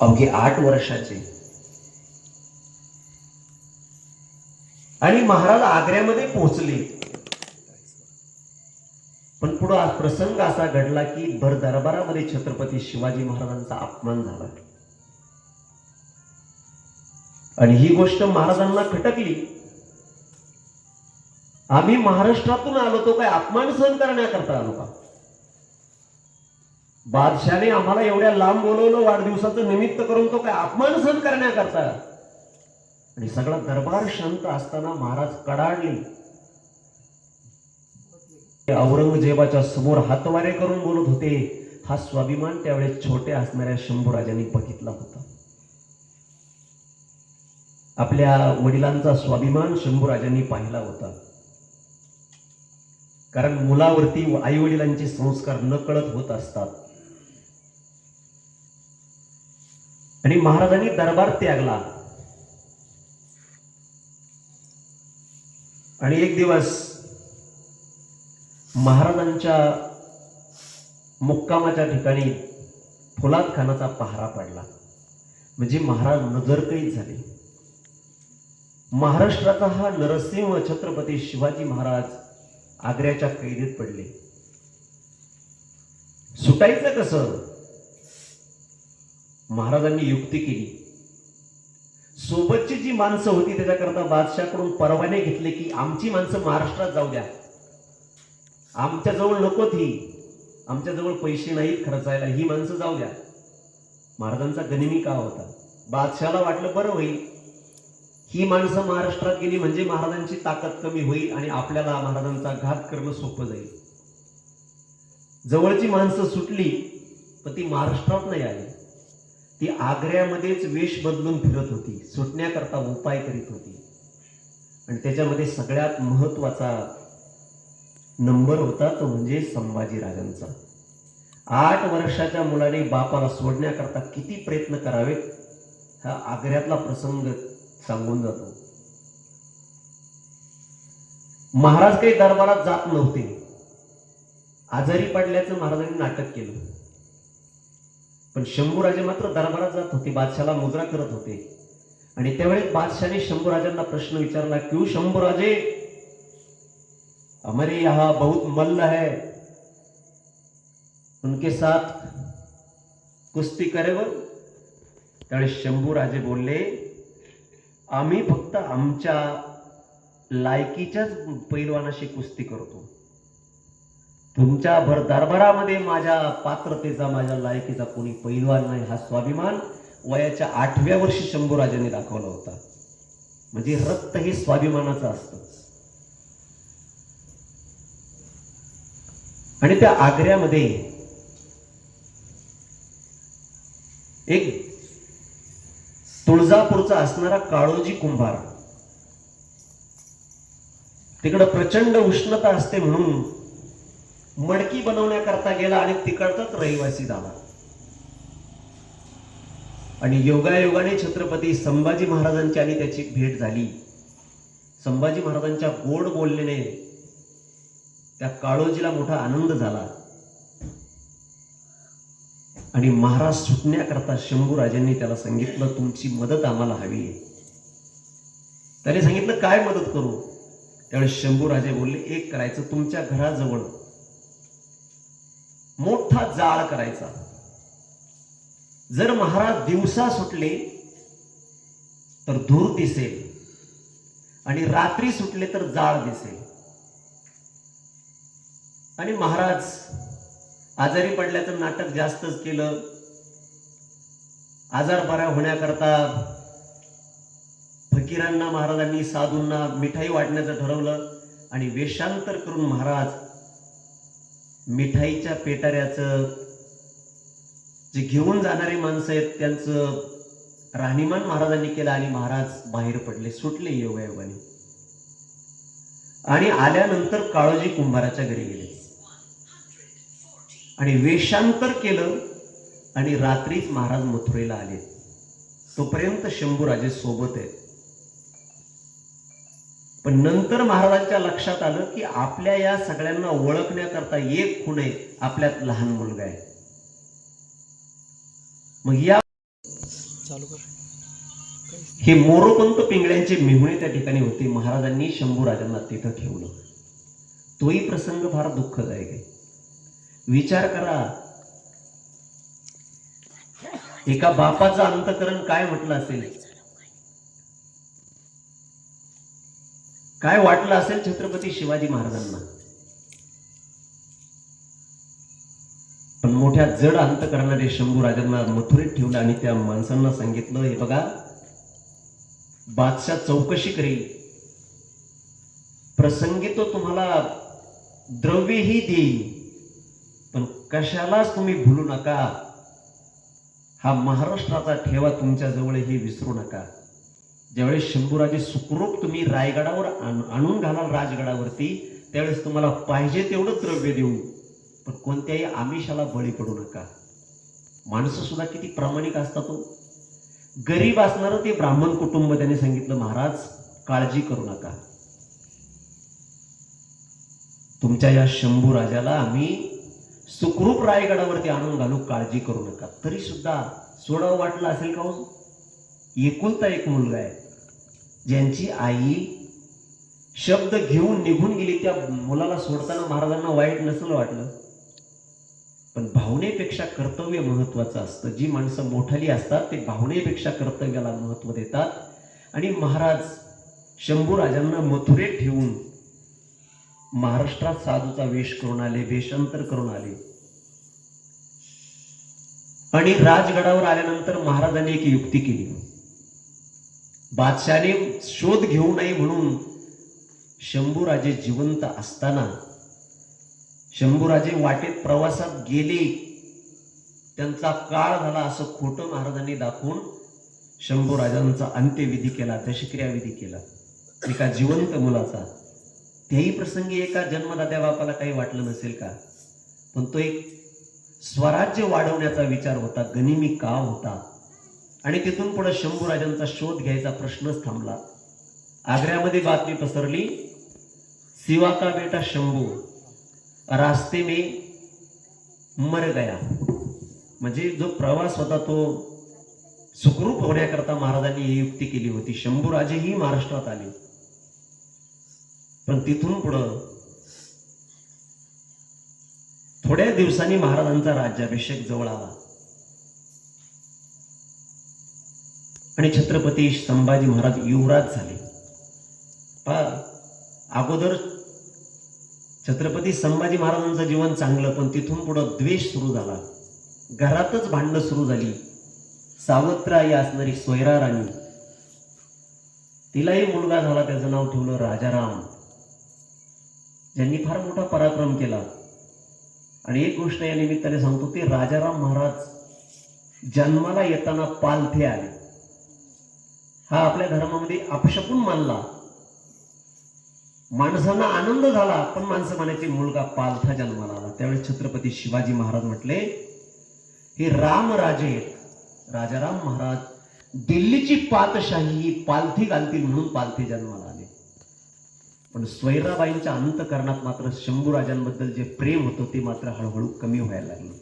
अवघे आठ वर्षाचे. आणि महाराज आग्र्यामध्ये पोहोचले. पण पुढं आज प्रसंग असा घडला की भर दरबारामध्ये छत्रपती शिवाजी महाराजांचा अपमान झाला. आणि ही गोष्ट महाराजांना खटकली. आम्ही महाराष्ट्रातून आलो तो काय अपमान सहन करण्याकरता आलो का? बादशाने आम्हाला एवढ्या लांब बोलवलं वाढदिवसाचं निमित्त करून तो काय अपमान सहन करण्याकरता? आणि सगळा दरबार शांत असताना महाराज कडाडले. औरंगजेबाच्या समोर हातवारे करून बोलत होते. हा स्वाभिमान त्यावेळेस छोट्या असणाऱ्या शंभूराजांनी बघितला होता. आपल्या वडिलांचा स्वाभिमान शंभूराजांनी पाहिला होता. कारण मुलावरती आई वडिलांचे संस्कार न कळत होत असतात. आणि महाराजांनी दरबार त्यागला. आणि एक दिवस महाराजांच्या मुक्कामाच्या ठिकाणी फुलाद खानाचा पहारा पडला. म्हणजे महाराज नजरकैद झाले. महाराष्ट्राचा हा नरसिंह छत्रपती शिवाजी महाराज आग्र्याच्या कैदेत पडले. सुटायचं कसं? महाराजांनी युक्ती केली. सोबतची जी माणसं होती त्याच्याकरता बादशाकडून परवाने घेतले की आमची माणसं महाराष्ट्रात जाऊ द्या. आमच्याजवळ नकोत नको ती. पैसे नाहीत खर्चायला ही माणसं जाऊ द्या. महाराजांचा गनिमी का होता. बादशाला वाटलं बरं होईल. ही माणसं महाराष्ट्रात गेली म्हणजे महाराजांची ताकद कमी होईल आणि आपल्याला महाराजांचा घात करणं सोपं जाईल. जवळची माणसं सुटली पण ती महाराष्ट्रात नाही आली. ती आग्र्यामध्येच वेश बदलून फिरत होती सुटण्याकरता उपाय करीत होती. आणि त्याच्यामध्ये सगळ्यात महत्त्वाचा नंबर होता तो म्हणजे संभाजीराजांचा. आठ वर्षाच्या मुलाने बापाला सोडण्याकरता किती प्रयत्न करावेत हा आग्र्यातला प्रसंग सांगून जातो. महाराज काही दरबारात जात नव्हते. आजारी पडल्याचं महाराजांनी नाटक केलं. पण शंभूराजे मात्र दरबारात जात होते बादशाला मुद्रा करत होते. आणि त्यावेळेस बादशाने शंभूराजांना प्रश्न विचारला क्यों शंभूराजे? हमारे यहा बहुत मल्ल है. उनके साथ कुस्ती करेवर त्यावेळेस शंभूराजे बोलले आम्ही फक्त आमच्या लायकीच्याच पैलवानाशी कुस्ती करतो. तुमच्या भर दरबारामध्ये माझ्या पात्रतेचा माझ्या लायकीचा कोणी पैलवान नाही हा स्वाभिमान वयाच्या आठव्या वर्षी शंभूराजांनी दाखवला होता. म्हणजे रक्त हे स्वाभिमानाचं असतं. आणि त्या आग्र्यामध्ये एक तुळजापूरचा असणारा काळोजी कुंभार. तिकडं प्रचंड उष्णता असते म्हणून मडकी बनवण्याकरता गेला आणि तिकडचाच रहिवासी झाला. आणि योगायोगाने छत्रपती संभाजी महाराजांची आणि त्याची भेट झाली. संभाजी महाराजांच्या गोड बोलण्याने त्या काळोजीला मोठा आनंद झाला. आणि महाराज सुटण्याकरता शंभूराजांनी त्याला सांगितलं तुमची मदत आम्हाला हवी आहे. त्याने सांगितलं काय मदत करू? त्यावेळेस शंभूराजे बोलले एक करायचं तुमच्या घराजवळ मोठा जाळ करायचा. जर महाराज दिवसा सुटले तर धूर दिसेल. आणि रात्री सुटले तर जाळ दिसेल. आणि महाराज आजारी पडल्याचं नाटक जास्तच केलं. आजार बरा होण्याकरता फकीरांना महाराजांनी साधूंना मिठाई वाटण्याचं ठरवलं आणि वेशांतर करून महाराज मिठाईच्या पेटाऱ्याचं जे घेऊन जाणारी माणसं आहेत त्यांचं राहणीमान महाराजांनी केलं आणि महाराज बाहेर पडले सुटले योगायोगाने. आणि आल्यानंतर काळोजी कुंभाराच्या घरी गेले. आणि वेशांतर केलं आणि रात्रीच महाराज मथुरेला आले. तोपर्यंत शंभूराजे सोबत आहेत. पण नंतर महाराजांच्या लक्षात आलं की आपल्या या सगळ्यांना ओळखण्याकरता एक खूण आहे. आपल्यात लहान मुलगा आहे. मग या चालू कर. काहीच हे मोरोपंत पिंगळ्यांचे मेहुणे त्या ठिकाणी होते. महाराजांनी शंभूराजांना तिथं ठेवलं. तोही प्रसंग फार दुःखदायक आहे. विचार करा. एका बापाचं अंतकरण काय म्हटलं असेल? काय वाटलं असेल छत्रपती शिवाजी महाराजांना? पण मोठ्या जड अंत करणारे शंभू राजांना मथुरेत ठेवलं आणि त्या माणसांना सांगितलं हे बघा बादशाह चौकशी करेल. प्रसंगी तो तुम्हाला द्रव्यही देईल पण कशालाच तुम्ही भुलू नका. हा महाराष्ट्राचा ठेवा तुमच्या जवळ हे विसरू नका. ज्यावेळेस शंभूराजे सुखरूप तुम्ही रायगडावर आणून घालाल राजगडावरती त्यावेळेस तुम्हाला पाहिजे तेवढं द्रव्य देऊ पण कोणत्याही आमिषाला बळी पडू नका. माणसं सुद्धा किती प्रामाणिक असतात तो गरीब असणारं ते ब्राह्मण कुटुंब त्याने सांगितलं महाराज काळजी करू नका. तुमच्या या शंभू राजाला आम्ही सुखरूप रायगडावरती आणून घालू काळजी करू नका. तरी सुद्धा सोडावं वाटलं असेल का हो? एकुलता एक मुलगा आहे. ज्यांची आई शब्द घेऊन निघून गेली त्या मुलाला सोडताना महाराजांना वाईट नसेल वाटलं. पण भावनेपेक्षा कर्तव्य महत्वाचं असतं. जी माणसं मोठाली असतात ते भावनेपेक्षा कर्तव्याला महत्त्व देतात. आणि महाराज शंभू राजांना मथुरेत ठेवून महाराष्ट्रात साधूचा वेश करून आले वेशांतर करून आले. आणि राजगडावर आल्यानंतर महाराजांनी एक युक्ती केली. बादशाने शोध घेऊ नये म्हणून शंभूराजे जिवंत असताना शंभूराजे वाटेत प्रवासात गेले. त्यांचा काळ झाला असं खोटं महाराजांनी दाखवून शंभूराजांचा अंत्यविधी केला दशक्रियाविधी केला. एका जिवंत मुलाचा. त्याही प्रसंगी एका जन्मदात्या बापाला काही वाटलं नसेल का? पण तो एक स्वराज्य वाढवण्याचा विचार होता गनिमी का होता? आणि तिथून पुढे शंभूराजांचा शोध घ्यायचा प्रश्नच थांबला. आग्र्यामध्ये बातमी पसरली सिवा का बेटा शंभू रास्ते में मर गया. म्हणजे जो प्रवास होता तो सुखरूप होण्याकरता महाराजांनी ही युक्ती केली होती. शंभूराजेही महाराष्ट्रात आले. पण तिथून पुढं थोड्या दिवसांनी महाराजांचा राज्याभिषेक जवळ आला. आणि छत्रपती संभाजी महाराज युवराज झाले. पहा अगोदर छत्रपती संभाजी महाराजांचं जीवन चांगलं पण तिथून पुढं द्वेष सुरू झाला. घरातच भांडणं सुरू झाली. सावत्राई असणारी सोयरा राणी तिलाही मुलगा झाला त्याचं नाव ठेवलं राजाराम. ज्यांनी फार मोठा पराक्रम केला. आणि एक गोष्ट या निमित्ताने सांगतो ते राजाराम महाराज जन्माला येताना पालथे आले. हा आपल्या धर्मामध्ये अपशकून मानला. माणसांना आनंद झाला पण माणसं म्हणायची मुलगा पालथा जन्माला आला. त्यावेळेस छत्रपती शिवाजी महाराज म्हटले हे राम राजे आहेत. राजाराम महाराज दिल्लीची पातशाही ही पालथी घालतील म्हणून पालथी जन्माला आले. पण स्वैराबाईंच्या अंतकरणात मात्र शंभू राजांबद्दल जे प्रेम होतं ते मात्र हळूहळू कमी व्हायला लागलं.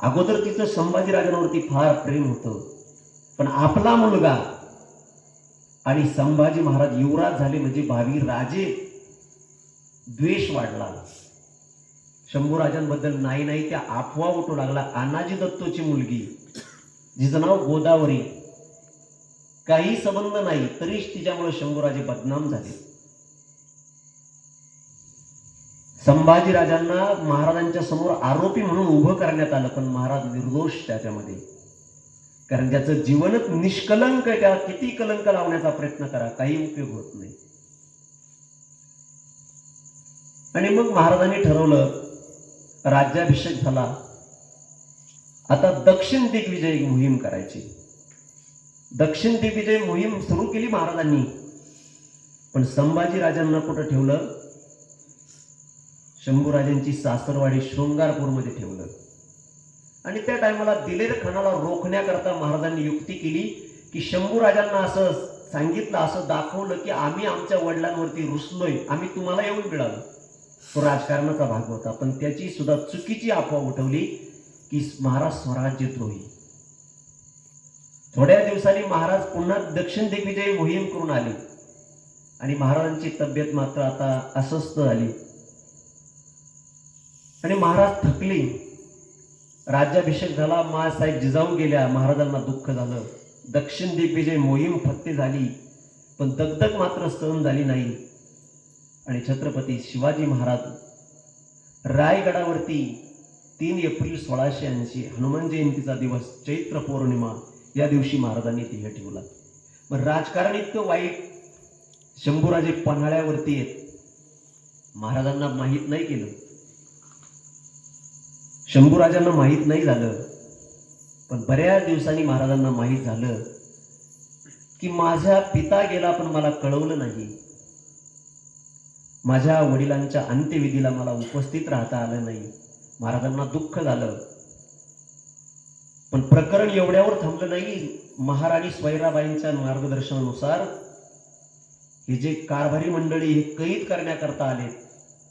अगोदर तिचं संभाजीराजांवरती फार प्रेम होतं. पण आपला मुलगा आणि संभाजी महाराज युवराज झाले म्हणजे भावी राजे द्वेष वाढला. शंभूराजांबद्दल नाही नाही त्या अफवा उठू लागला. अनाजी दत्तोची मुलगी जिचं नाव गोदावरी. काही संबंध नाही तरीच तिच्यामुळे शंभूराजे बदनाम झाले. संभाजीराजांना महाराजांच्या समोर आरोपी म्हणून उभं करण्यात आलं पण महाराज निर्दोष त्याच्यामध्ये. कारण ज्याचं जीवनच निष्कलंक आहे त्याला किती कलंक लावण्याचा प्रयत्न करा काही उपयोग होत नाही. आणि मग महाराजांनी ठरवलं राज्याभिषेक झाला. आता दक्षिण दिग्विजय मोहीम करायची. दक्षिण दिग्विजय मोहीम सुरू केली महाराजांनी. पण संभाजी राजांना कुठं ठेवलं? शंभूराजांची सासरवाडी शृंगारपूरमध्ये ठेवलं. आणि त्या टायमाला दिलेर खानाला रोखण्याकरता महाराजांनी युक्ती केली की शंभू राजांना असं सांगितलं असं दाखवलं की आम्ही आमच्या वडिलांवरती रुसलोय आम्ही तुम्हाला येऊन मिळालो. तो राजकारणाचा भाग होता पण त्याची सुद्धा चुकीची अफवा उठवली की महाराज स्वराज्यद्रोही. थोड्या दिवसांनी महाराज पुन्हा दक्षिण दिग्विजय मोहीम करून आले. आणि महाराजांची तब्येत मात्र आता अस्वस्थ झाली. आणि महाराज थकले. राज्याभिषेक झाला मासाहेब जिजाऊ गेल्या महाराजांना दुःख झालं. दक्षिण दिग्विजय मोहीम फत्ते झाली पण दगदग मात्र सहन झाली नाही. आणि छत्रपती शिवाजी महाराज रायगडावरती तीन एप्रिल सोळाशे ऐंशी हनुमान जयंतीचा दिवस चैत्र पौर्णिमा या दिवशी महाराजांनी ध्येय ठेवला. मग राजकारण इतकं वाईट शंभूराजे पन्हाळ्यावरती आहेत. महाराजांना माहीत नाही केलं. शंभूराजांना माहीत नाही झालं. पण बऱ्याच दिवसांनी महाराजांना माहीत झालं की माझा पिता गेला पण मला कळवलं नाही. माझ्या वडिलांच्या अंत्यविधीला मला उपस्थित राहता आलं नाही. महाराजांना दुःख झालं. पण प्रकरण एवढ्यावर थांबलं नाही. महाराणी स्वैराबाईंच्या मार्गदर्शनानुसार हे जे कारभारी मंडळी हे कैद करण्याकरता आले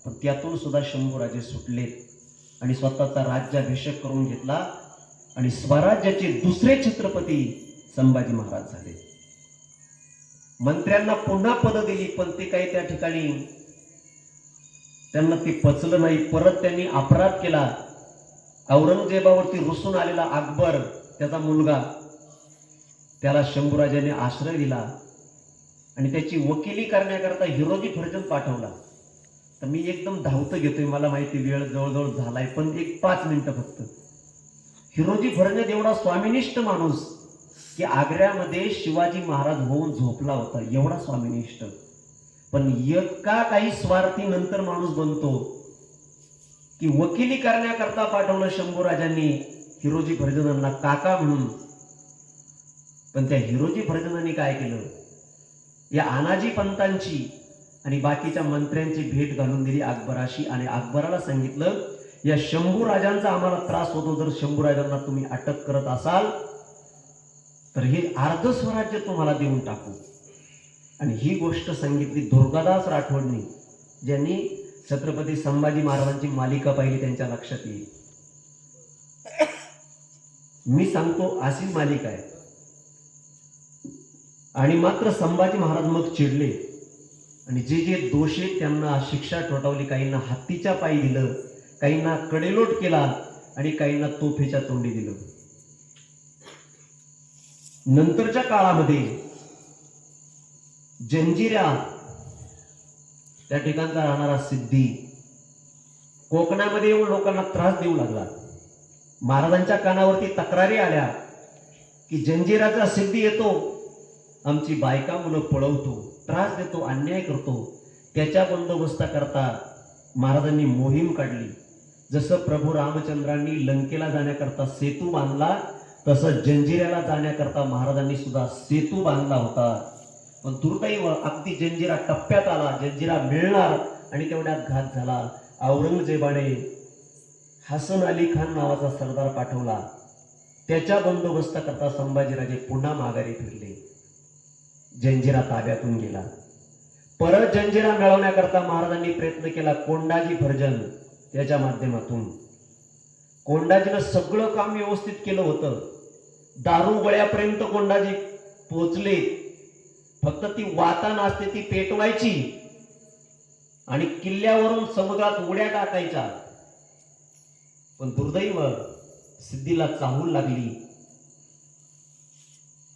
पण त्यातून सुद्धा शंभूराजे सुटलेत. आणि स्वतःचा राज्याभिषेक करून घेतला आणि स्वराज्याचे दुसरे छत्रपती संभाजी महाराज झाले. मंत्र्यांना पुन्हा पद दिली पण ते काही त्या ठिकाणी त्यांना ते पचलं नाही. परत त्यांनी अपराध केला. औरंगजेबावरती रुसून आलेला अकबर त्याचा मुलगा त्याला शंभूराजाने आश्रय दिला आणि त्याची वकिली करण्याकरता हिरोजी फर्जन पाठवला. तर मी एकदम धावतं घेतोय मला माहिती वेळ जवळजवळ झालाय पण एक पाच मिनिटं फक्त. हिरोजी फर्जन एवढा स्वामिनिष्ठ माणूस की आग्र्यामध्ये शिवाजी महाराज होऊन झोपला होता एवढा स्वामिनिष्ठ. पण एका काही स्वार्थी नंतर माणूस बनतो की वकिली करण्याकरता पाठवलं शंभूराजांनी हिरोजी भरजनांना काका म्हणून. पण त्या हिरोजी भरजनांनी काय केलं? या अनाजी पंतांची आणि बाकीच्या मंत्र्यांची भेट घालून दिली अकबराशी. आणि अकबराला सांगितलं या शंभू राजांचा आम्हाला त्रास होतो जर शंभू राजांना तुम्ही अटक करत असाल तर हे अर्ध स्वराज्य तुम्हाला देऊन टाकू. आणि ही गोष्ट सांगितली दुर्गादास राठोडनी ज्यांनी छत्रपती संभाजी महाराजांची मालिका पाहिली त्यांच्या लक्षात येईल. मी सांगतो अशी मालिका आहे. आणि मात्र संभाजी महाराज मग चिडले. आणि जे जे दोष आहेत त्यांना शिक्षा ठोठावली काहींना हत्तीच्या पायी दिलं काहींना कडेलोट केला आणि काहींना तोफेच्या तोंडी दिलं. नंतरच्या काळामध्ये जंजिरा त्या ठिकाणचा राहणारा सिद्धी कोकणामध्ये येऊन लोकांना त्रास देऊ लागला. महाराजांच्या कानावरती तक्रारी आल्या की जंजिराचा सिद्धी येतो आमची बायका मुलं पळवतो. त्रास देतो अन्याय करतो त्याच्या बंदोबस्ताकरता महाराजांनी मोहीम काढली. जसं प्रभू रामचंद्रांनी लंकेला जाण्याकरता सेतू बांधला तसं जंजिऱ्याला जाण्याकरता महाराजांनी सुद्धा सेतू बांधला होता. पण दुर्दैव अगदी जंजिरा टप्प्यात आला जंजिरा मिळणार आणि तेवढ्यात घात झाला. औरंगजेबाने हसन अली खान नावाचा सरदार पाठवला. त्याच्या बंदोबस्ताकरता संभाजीराजे पुन्हा माघारी फिरले. जंजिरा ताब्यातून गेला. परत जंजिरा मिळवण्याकरता महाराजांनी प्रयत्न केला कोंडाजी भर्जन त्याच्या माध्यमातून. कोंडाजीनं सगळं काम व्यवस्थित केलं होतं. दारू गळ्यापर्यंत कोंडाजी पोचले फक्त ती वाता नाचते ती पेटवायची. आणि किल्ल्यावरून समुद्रात उड्या टाकायच्या. पण दुर्दैव सिद्धीला चाहूल लागली.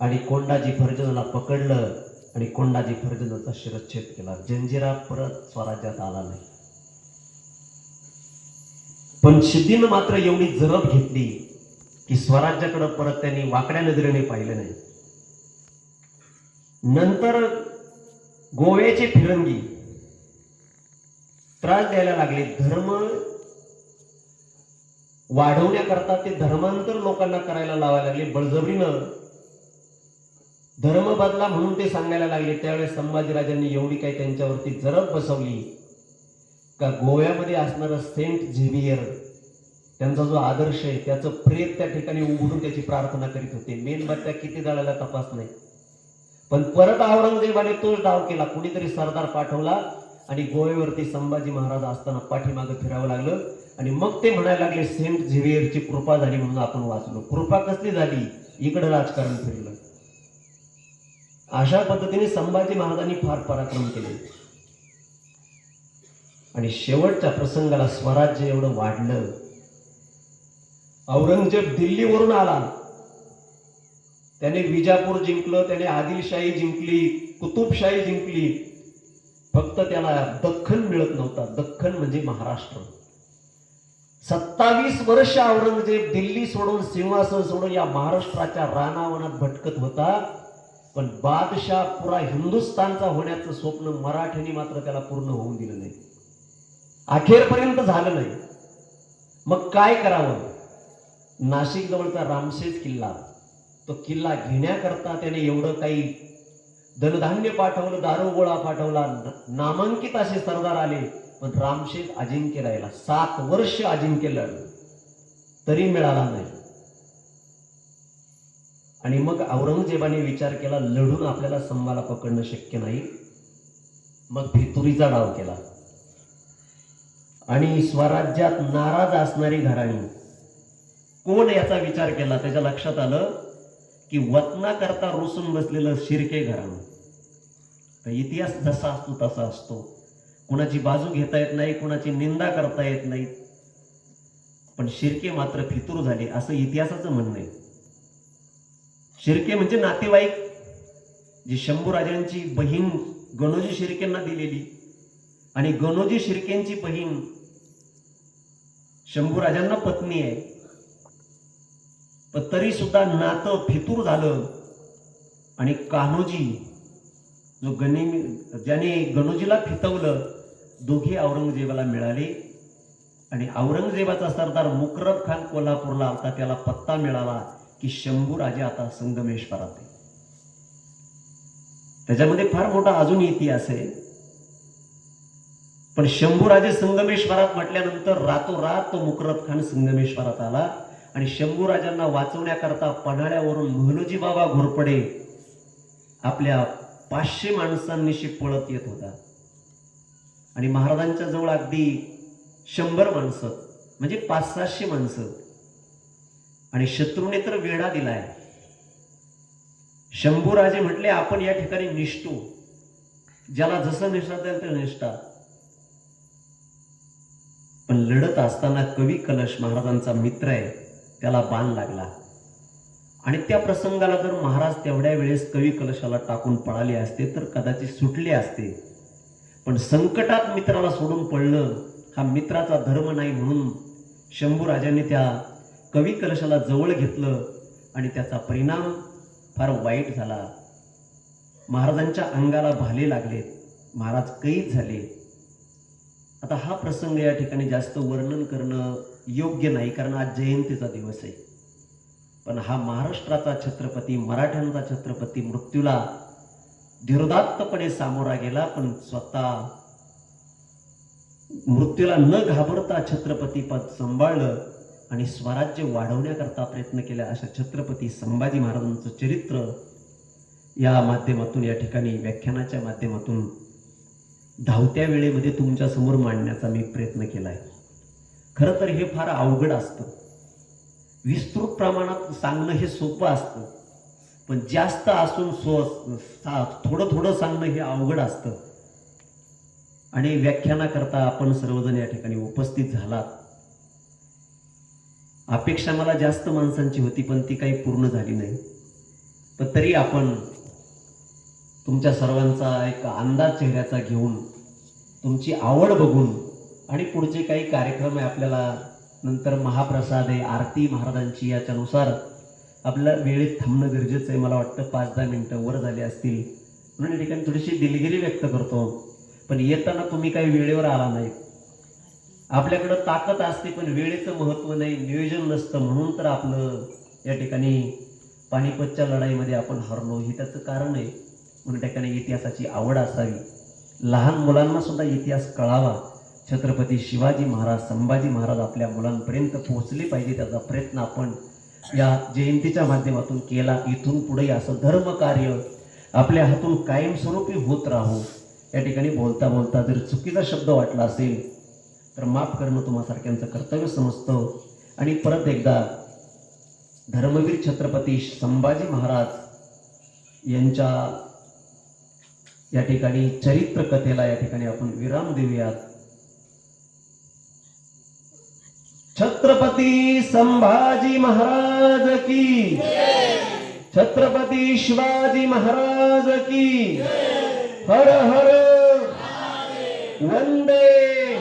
आणि कोंडाजी फर्जनाला पकडलं आणि कोंडाजी फर्जनाचा शिरच्छेद केला. जंजिरा परत स्वराज्यात आला नाही. पण सिद्धीनं मात्र एवढी जरब घेतली की स्वराज्याकडे परत त्यांनी वाकड्या नजरेने पाहिलं नाही. नंतर गोव्याचे फिरंगी त्रास द्यायला लागले. धर्म वाढवण्याकरता ते धर्मांतर लोकांना करायला लावायला लागले. बळजबरीनं धर्म बदला म्हणून ते सांगायला लागले. त्यावेळेस संभाजीराजांनी एवढी काही त्यांच्यावरती जरब बसवली. का गोव्यामध्ये असणारं सेंट झेवियर त्यांचा जो आदर्श आहे त्याचं प्रेत त्या ठिकाणी उघडून त्याची प्रार्थना करीत होते. मेणबत्त्या किती जळायला तपास नाही. पण परत औरंगजेबाने तोच डाव केला. कुणीतरी सरदार पाठवला आणि गोव्यावरती संभाजी महाराज असताना पाठीमागं फिरावं लागलं. आणि मग ते म्हणायला लागले सेंट झेवियरची कृपा झाली म्हणून आपण वाचलो. कृपा कसली झाली? इकडं राजकारण फिरलं. अशा पद्धतीने संभाजी महाराजांनी फार पराक्रम केले. आणि शेवटच्या प्रसंगाला स्वराज्य एवढं वाढलं. औरंगजेब दिल्लीवरून आला. त्याने विजापूर जिंकलं त्याने आदिलशाही जिंकली कुतुबशाही जिंकली. फक्त त्याला दख्खन मिळत नव्हता. दख्खन म्हणजे महाराष्ट्र. सत्तावीस वर्ष औरंगजेब दिल्ली सोडून सिंहासन सोडून या महाराष्ट्राच्या रानावनात भटकत होता. पण बादशाह पुरा हिंदुस्थानचा होण्याचं स्वप्न मराठ्यांनी मात्र त्याला पूर्ण होऊन दिलं नाही. अखेरपर्यंत झालं नाही. मग काय करावं? नाशिक जवळचा किल्ला. तो किल्ला घेण्याकरता त्याने एवढं काही धनधान्य पाठवलं दारुगोळा पाठवला नामांकित असे सरदार आले पण रामशेज अजिंक्य राहिला. सात वर्ष अजिंक्य लढलं. तरी मिळाला नाही. आणि मग औरंगजेबाने विचार केला लढून आपल्याला संभाला पकडणं शक्य नाही. मग भितुरीचा डाव केला. आणि स्वराज्यात नाराज असणारी घराणी कोण याचा विचार केला? त्याच्या लक्षात आलं की वतनाकरता रुसून बसलेलं शिर्के घराणं. तर इतिहास जसा असतो तसा असतो. कुणाची बाजू घेता येत नाही कुणाची निंदा करता येत नाही. पण शिर्के मात्र फितूर झाले असं इतिहासाचं म्हणणं आहे. शिर्के म्हणजे नातेवाईक जी शंभूराजांची बहीण गणोजी शिर्केंना दिलेली आणि गणोजी शिर्केंची बहीण शंभूराजांना पत्नी आहे. पण तरी सुद्धा नातं फितूर झालं आणि कान्होजी जो गणे ज्याने गणोजीला फितवलं दोघे औरंगजेबाला मिळाले. आणि औरंगजेबाचा सरदार मुकरब खान कोल्हापूरला आलता त्याला पत्ता मिळाला. की शंभू राजे आता संगमेश्वरात आहे त्याच्यामध्ये फार मोठा अजून इतिहास आहे. पण शंभूराजे संगमेश्वरात म्हटल्यानंतर रातोरात तो मुकरत खान संगमेश्वरात आला. आणि शंभूराजांना वाचवण्याकरता पन्हाळ्यावरून महलोजी बाबा घोरपडे आपल्या पाचशे माणसांनीशी पळत येत होता. आणि महाराजांच्या जवळ अगदी शंभर माणसं म्हणजे पाच सातशे माणसं आणि शत्रूने तर वेढा दिलाय. शंभूराजे म्हटले आपण या ठिकाणी निष्ठू. ज्याला जसं निष्ठा द्याल ते निष्ठा पण लढत असताना कवी कलश महाराजांचा मित्र आहे त्याला बाण लागला. आणि त्या प्रसंगाला जर महाराज तेवढ्या वेळेस कवी कलशाला टाकून पळाले असते तर कदाचित सुटले असते. पण संकटात मित्राला सोडून पडलं हा मित्राचा धर्म नाही म्हणून शंभूराजांनी त्या कवी कलशाला जवळ घेतलं आणि त्याचा परिणाम फार वाईट झाला. महाराजांच्या अंगाला भाले लागलेत महाराज कैद झाले. आता हा प्रसंग या ठिकाणी जास्त वर्णन करणं योग्य नाही कारण आज जयंतीचा दिवस आहे. पण हा महाराष्ट्राचा छत्रपती मराठ्यांचा छत्रपती मृत्यूला धीरोदात्तपणे सामोरा गेला पण स्वतः मृत्यूला न घाबरता छत्रपती पद सांभाळलं. आणि स्वराज्य वाढवण्याकरता प्रयत्न केला अशा छत्रपती संभाजी महाराजांचं चरित्र या माध्यमातून या ठिकाणी व्याख्यानाच्या माध्यमातून धावत्या वेळेमध्ये तुमच्यासमोर मांडण्याचा मी प्रयत्न केला आहे. खरं तर हे फार अवघड असतं. विस्तृत प्रमाणात सांगणं हे सोपं असतं. पण जास्त असून सो सा- थोडं थोडं सांगणं हे अवघड असतं. आणि व्याख्यानाकरता आपण सर्वजण या ठिकाणी उपस्थित झालात. अपेक्षा मला जास्त माणसांची होती पण ती काही पूर्ण झाली नाही. पण तरी आपण तुमच्या सर्वांचा एक अंदाज चेहऱ्याचा घेऊन तुमची आवड बघून आणि पुढचे काही कार्यक्रम आहे आपल्याला नंतर महाप्रसाद आहे आरती महाराजांची याच्यानुसार आपल्याला वेळेत थांबणं गरजेचं आहे. मला वाटतं पाच दहा मिनटं वर झाली असतील. म्हणून या ठिकाणी थोडीशी दिलगिरी व्यक्त करतो. पण येताना तुम्ही काही वेळेवर आला नाही. आपल्याकडं ताकद असते पण वेळेचं महत्त्व नाही नियोजन नसतं. म्हणून तर आपलं या ठिकाणी पानिपतच्या लढाईमध्ये आपण हरलो. हे त्याचं कारण आहे. म्हणून ठिकाणी इतिहासाची आवड असावी. लहान मुलांना सुद्धा इतिहास कळावा. छत्रपती शिवाजी महाराज संभाजी महाराज आपल्या मुलांपर्यंत पोहोचले पाहिजे त्याचा प्रयत्न आपण या जयंतीच्या माध्यमातून केला. इथून पुढे असं धर्मकार्य आपल्या हातून कायमस्वरूपी होत राहू. या ठिकाणी बोलता बोलता जर चुकीचा शब्द वाटला असेल तर माफ करणं तुम्हा सारख्यांचं कर्तव्य समजतं. आणि परत एकदा धर्मवीर छत्रपती संभाजी महाराज यांच्या या ठिकाणी चरित्र कथेला या ठिकाणी आपण विराम देऊयात. छत्रपती संभाजी महाराज की छत्रपती शिवाजी महाराज की हर. हर. वंदे.